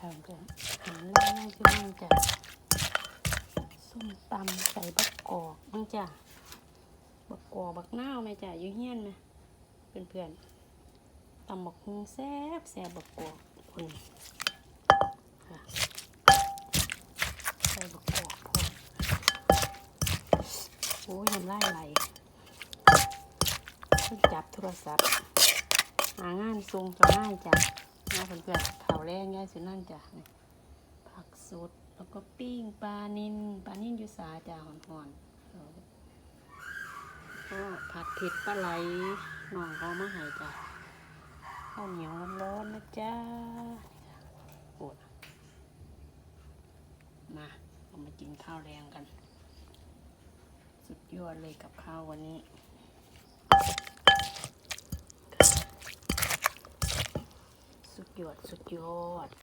ค่ะเพื่อนเห็นแล้วน่าจะนั่งจะส้มตำใส่บักกอกนั่จ้ะบักกอกบักนาวไหมจ้ะอยู่เฮียนไหมเพื่อนๆตำบักฮุงแซ่บแซ่บบักกอกคนค่ะใส่บักกอกพอโอ้ยน้ำลายไหลเพิ่งจับโทรศัพท์หางานทรงจะง่ายจ้ะมาเพื่อนๆาวแรงง่ายสุดนั่นจ้ะผักสดแล้วก็ปิ้งปลานินปลานินยูสาจ้ะหอนๆเอาก็ผัดเผ็ดปลาไหลน้องเขามาให้จ้ะข้าวเหนียวร้อนๆนะจ้าปวดมาเรามากินข้าวแรงกัน สุดยอดเลยกับข้าววันนี้ สุด ยอด สุดยอด